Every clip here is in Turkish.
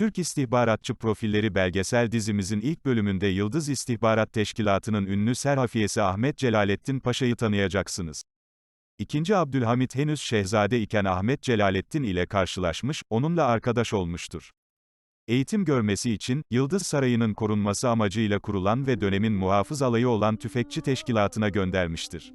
Türk İstihbaratçı Profilleri belgesel dizimizin ilk bölümünde Yıldız İstihbarat Teşkilatı'nın ünlü serhafiyesi Ahmet Celalettin Paşa'yı tanıyacaksınız. İkinci Abdülhamit henüz şehzade iken Ahmet Celalettin ile karşılaşmış, onunla arkadaş olmuştur. Eğitim görmesi için, Yıldız Sarayı'nın korunması amacıyla kurulan ve dönemin muhafız alayı olan tüfekçi teşkilatına göndermiştir.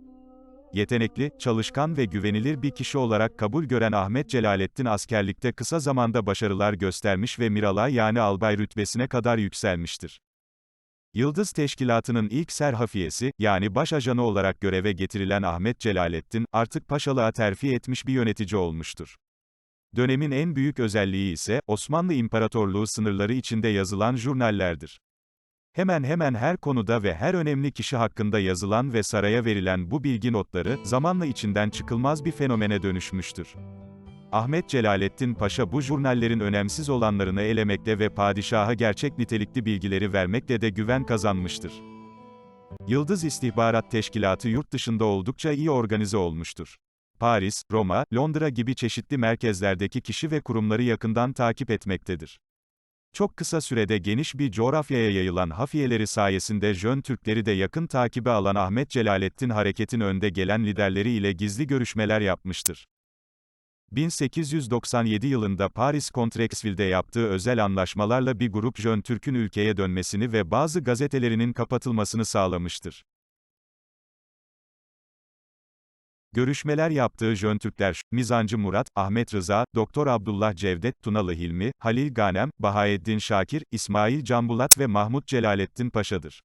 Yetenekli, çalışkan ve güvenilir bir kişi olarak kabul gören Ahmet Celalettin askerlikte kısa zamanda başarılar göstermiş ve Miralay yani albay rütbesine kadar yükselmiştir. Yıldız Teşkilatı'nın ilk serhafiyesi, yani baş ajanı olarak göreve getirilen Ahmet Celalettin, artık paşalığa terfi etmiş bir yönetici olmuştur. Dönemin en büyük özelliği ise, Osmanlı İmparatorluğu sınırları içinde yazılan jurnallerdir. Hemen hemen her konuda ve her önemli kişi hakkında yazılan ve saraya verilen bu bilgi notları, zamanla içinden çıkılmaz bir fenomene dönüşmüştür. Ahmet Celalettin Paşa bu jurnallerin önemsiz olanlarını elemekle ve padişaha gerçek nitelikli bilgileri vermekle de güven kazanmıştır. Yıldız İstihbarat Teşkilatı yurt dışında oldukça iyi organize olmuştur. Paris, Roma, Londra gibi çeşitli merkezlerdeki kişi ve kurumları yakından takip etmektedir. Çok kısa sürede geniş bir coğrafyaya yayılan hafiyeleri sayesinde Jön Türkleri de yakın takibe alan Ahmet Celalettin hareketin önde gelen liderleri ile gizli görüşmeler yapmıştır. 1897 yılında Paris Contrexville'de yaptığı özel anlaşmalarla bir grup Jön Türk'ün ülkeye dönmesini ve bazı gazetelerinin kapatılmasını sağlamıştır. Görüşmeler yaptığı Jön Türkler, Mizancı Murat, Ahmet Rıza, Doktor Abdullah Cevdet, Tunalı Hilmi, Halil Ganem, Bahaeddin Şakir, İsmail Canbulat ve Mahmut Celalettin Paşa'dır.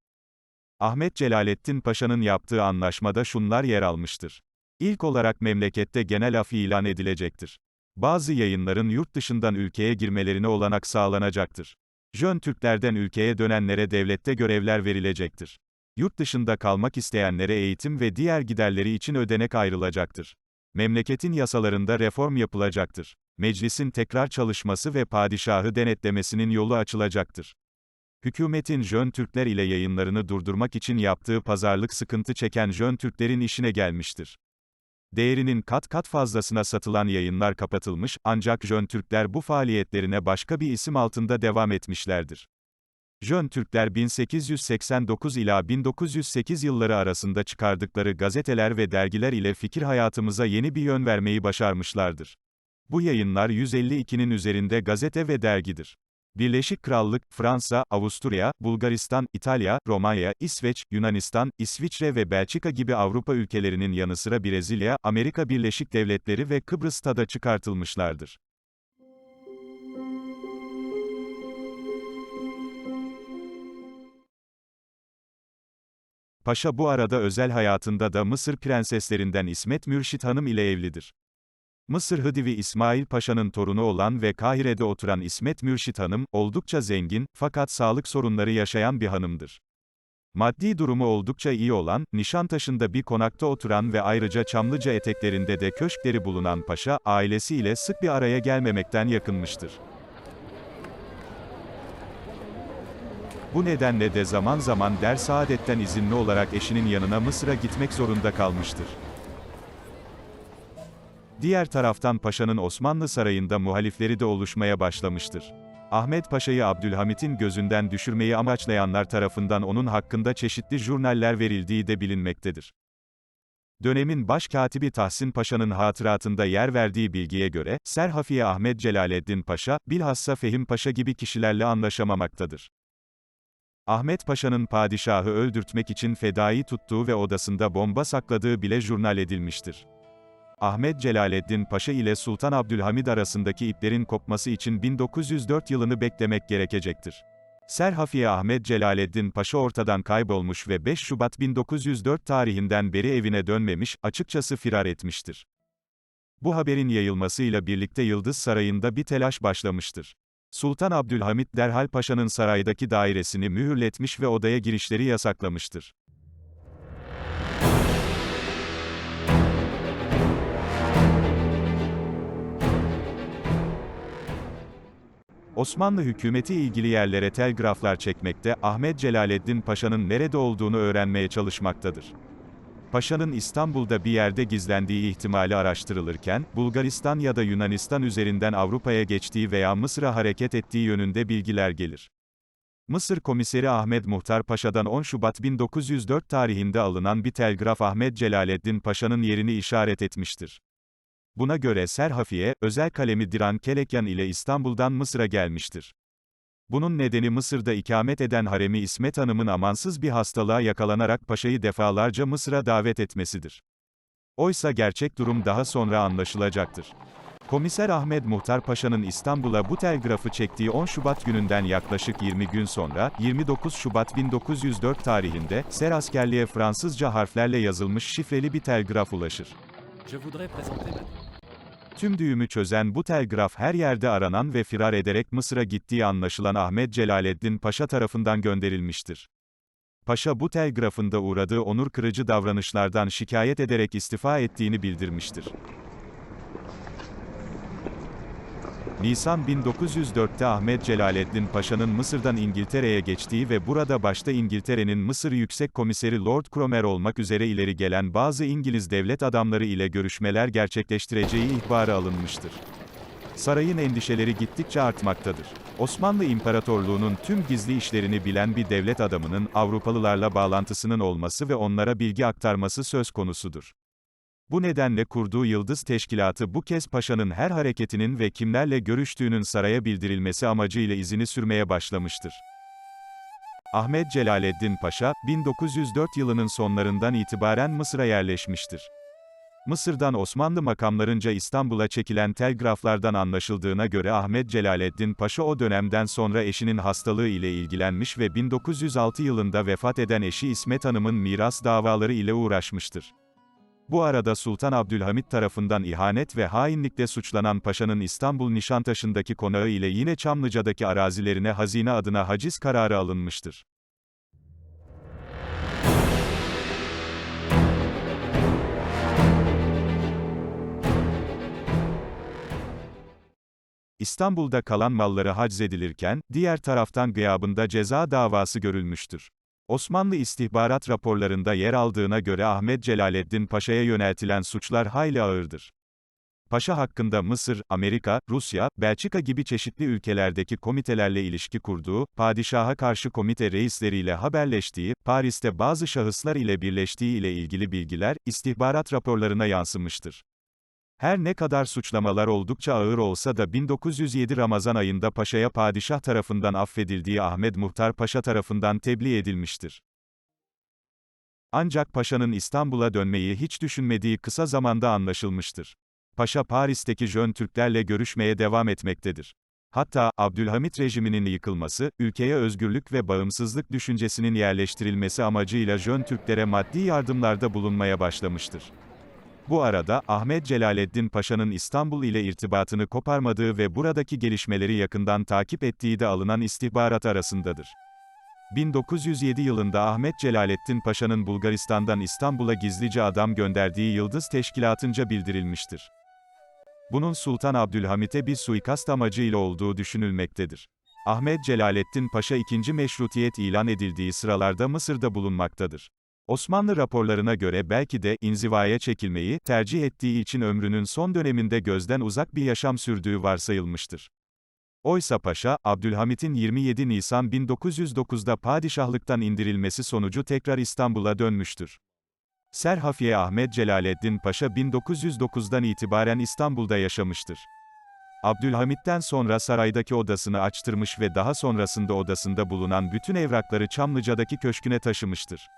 Ahmet Celalettin Paşa'nın yaptığı anlaşmada şunlar yer almıştır. İlk olarak memlekette genel af ilan edilecektir. Bazı yayınların yurt dışından ülkeye girmelerine olanak sağlanacaktır. Jön Türklerden ülkeye dönenlere devlette görevler verilecektir. Yurt dışında kalmak isteyenlere eğitim ve diğer giderleri için ödenek ayrılacaktır. Memleketin yasalarında reform yapılacaktır. Meclisin tekrar çalışması ve padişahı denetlemesinin yolu açılacaktır. Hükümetin Jön Türkler ile yayınlarını durdurmak için yaptığı pazarlık sıkıntı çeken Jön Türklerin işine gelmiştir. Değerinin kat kat fazlasına satılan yayınlar kapatılmış, ancak Jön Türkler bu faaliyetlerine başka bir isim altında devam etmişlerdir. Jön Türkler 1889 ila 1908 yılları arasında çıkardıkları gazeteler ve dergiler ile fikir hayatımıza yeni bir yön vermeyi başarmışlardır. Bu yayınlar 152'nin üzerinde gazete ve dergidir. Birleşik Krallık, Fransa, Avusturya, Bulgaristan, İtalya, Romanya, İsveç, Yunanistan, İsviçre ve Belçika gibi Avrupa ülkelerinin yanı sıra Brezilya, Amerika Birleşik Devletleri ve Kıbrıs'ta da çıkartılmışlardır. Paşa bu arada özel hayatında da Mısır prenseslerinden İsmet Mürşit Hanım ile evlidir. Mısır Hıdivi İsmail Paşa'nın torunu olan ve Kahire'de oturan İsmet Mürşit Hanım, oldukça zengin, fakat sağlık sorunları yaşayan bir hanımdır. Maddi durumu oldukça iyi olan, Nişantaşı'nda bir konakta oturan ve ayrıca Çamlıca eteklerinde de köşkleri bulunan paşa, ailesiyle sık bir araya gelmemekten yakınmıştır. Bu nedenle de zaman zaman der saadetten izinli olarak eşinin yanına Mısır'a gitmek zorunda kalmıştır. Diğer taraftan paşanın Osmanlı sarayında muhalifleri de oluşmaya başlamıştır. Ahmet Paşa'yı Abdülhamit'in gözünden düşürmeyi amaçlayanlar tarafından onun hakkında çeşitli jurnaller verildiği de bilinmektedir. Dönemin başkatibi Tahsin Paşa'nın hatıratında yer verdiği bilgiye göre, Serhafiye Ahmet Celaleddin Paşa, bilhassa Fehim Paşa gibi kişilerle anlaşamamaktadır. Ahmet Paşa'nın padişahı öldürtmek için fedai tuttuğu ve odasında bomba sakladığı bile jurnal edilmiştir. Ahmet Celaleddin Paşa ile Sultan Abdülhamid arasındaki iplerin kopması için 1904 yılını beklemek gerekecektir. Serhafiye Ahmet Celaleddin Paşa ortadan kaybolmuş ve 5 Şubat 1904 tarihinden beri evine dönmemiş, açıkçası firar etmiştir. Bu haberin yayılmasıyla birlikte Yıldız Sarayı'nda bir telaş başlamıştır. Sultan Abdülhamit derhal paşanın saraydaki dairesini mühürletmiş ve odaya girişleri yasaklamıştır. Osmanlı hükümeti ilgili yerlere telgraflar çekmekte, Ahmet Celaleddin Paşa'nın nerede olduğunu öğrenmeye çalışmaktadır. Paşa'nın İstanbul'da bir yerde gizlendiği ihtimali araştırılırken, Bulgaristan ya da Yunanistan üzerinden Avrupa'ya geçtiği veya Mısır'a hareket ettiği yönünde bilgiler gelir. Mısır Komiseri Ahmet Muhtar Paşa'dan 10 Şubat 1904 tarihinde alınan bir telgraf Ahmet Celaleddin Paşa'nın yerini işaret etmiştir. Buna göre Serhafiye, özel kalemi Diran Kelekyan ile İstanbul'dan Mısır'a gelmiştir. Bunun nedeni Mısır'da ikamet eden Haremi İsmet Hanım'ın amansız bir hastalığa yakalanarak paşayı defalarca Mısır'a davet etmesidir. Oysa gerçek durum daha sonra anlaşılacaktır. Komiser Ahmet Muhtar Paşa'nın İstanbul'a bu telgrafı çektiği 10 Şubat gününden yaklaşık 20 gün sonra, 29 Şubat 1904 tarihinde, Ser askerliğe Fransızca harflerle yazılmış şifreli bir telgraf ulaşır. Je voudrais présenter. Tüm düğümü çözen bu telgraf her yerde aranan ve firar ederek Mısır'a gittiği anlaşılan Ahmet Celaleddin Paşa tarafından gönderilmiştir. Paşa bu telgrafında uğradığı onur kırıcı davranışlardan şikayet ederek istifa ettiğini bildirmiştir. Nisan 1904'te Ahmet Celaleddin Paşa'nın Mısır'dan İngiltere'ye geçtiği ve burada başta İngiltere'nin Mısır Yüksek Komiseri Lord Cromer olmak üzere ileri gelen bazı İngiliz devlet adamları ile görüşmeler gerçekleştireceği ihbarı alınmıştır. Sarayın endişeleri gittikçe artmaktadır. Osmanlı İmparatorluğu'nun tüm gizli işlerini bilen bir devlet adamının Avrupalılarla bağlantısının olması ve onlara bilgi aktarması söz konusudur. Bu nedenle kurduğu Yıldız Teşkilatı bu kez paşanın her hareketinin ve kimlerle görüştüğünün saraya bildirilmesi amacıyla izini sürmeye başlamıştır. Ahmet Celaleddin Paşa, 1904 yılının sonlarından itibaren Mısır'a yerleşmiştir. Mısır'dan Osmanlı makamlarınca İstanbul'a çekilen telgraflardan anlaşıldığına göre Ahmet Celaleddin Paşa o dönemden sonra eşinin hastalığı ile ilgilenmiş ve 1906 yılında vefat eden eşi İsmet Hanım'ın miras davaları ile uğraşmıştır. Bu arada Sultan Abdülhamit tarafından ihanet ve hainlikle suçlanan paşanın İstanbul Nişantaşı'ndaki konağı ile yine Çamlıca'daki arazilerine hazine adına haciz kararı alınmıştır. İstanbul'da kalan malları haczedilirken, diğer taraftan gıyabında ceza davası görülmüştür. Osmanlı istihbarat raporlarında yer aldığına göre Ahmet Celaleddin Paşa'ya yöneltilen suçlar hayli ağırdır. Paşa hakkında Mısır, Amerika, Rusya, Belçika gibi çeşitli ülkelerdeki komitelerle ilişki kurduğu, padişaha karşı komite reisleriyle haberleştiği, Paris'te bazı şahıslar ile birleştiği ile ilgili bilgiler, istihbarat raporlarına yansımıştır. Her ne kadar suçlamalar oldukça ağır olsa da 1907 Ramazan ayında Paşa'ya padişah tarafından affedildiği Ahmet Muhtar Paşa tarafından tebliğ edilmiştir. Ancak Paşa'nın İstanbul'a dönmeyi hiç düşünmediği kısa zamanda anlaşılmıştır. Paşa Paris'teki Jön Türklerle görüşmeye devam etmektedir. Hatta, Abdülhamit rejiminin yıkılması, ülkeye özgürlük ve bağımsızlık düşüncesinin yerleştirilmesi amacıyla Jön Türklere maddi yardımlarda bulunmaya başlamıştır. Bu arada, Ahmet Celaleddin Paşa'nın İstanbul ile irtibatını koparmadığı ve buradaki gelişmeleri yakından takip ettiği de alınan istihbarat arasındadır. 1907 yılında Ahmet Celaleddin Paşa'nın Bulgaristan'dan İstanbul'a gizlice adam gönderdiği Yıldız Teşkilatı'nca bildirilmiştir. Bunun Sultan Abdülhamit'e bir suikast amacıyla olduğu düşünülmektedir. Ahmet Celaleddin Paşa ikinci meşrutiyet ilan edildiği sıralarda Mısır'da bulunmaktadır. Osmanlı raporlarına göre belki de inzivaya çekilmeyi tercih ettiği için ömrünün son döneminde gözden uzak bir yaşam sürdüğü varsayılmıştır. Oysa Paşa, Abdülhamit'in 27 Nisan 1909'da padişahlıktan indirilmesi sonucu tekrar İstanbul'a dönmüştür. Serhafiye Ahmet Celaleddin Paşa 1909'dan itibaren İstanbul'da yaşamıştır. Abdülhamit'ten sonra saraydaki odasını açtırmış ve daha sonrasında odasında bulunan bütün evrakları Çamlıca'daki köşküne taşımıştır.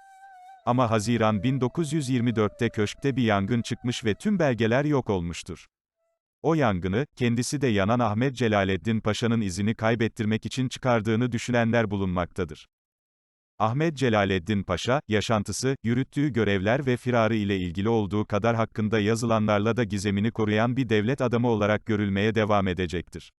Ama Haziran 1924'te köşkte bir yangın çıkmış ve tüm belgeler yok olmuştur. O yangını, kendisi de yanan Ahmet Celaleddin Paşa'nın izini kaybettirmek için çıkardığını düşünenler bulunmaktadır. Ahmet Celaleddin Paşa, yaşantısı, yürüttüğü görevler ve firarı ile ilgili olduğu kadar hakkında yazılanlarla da gizemini koruyan bir devlet adamı olarak görülmeye devam edecektir.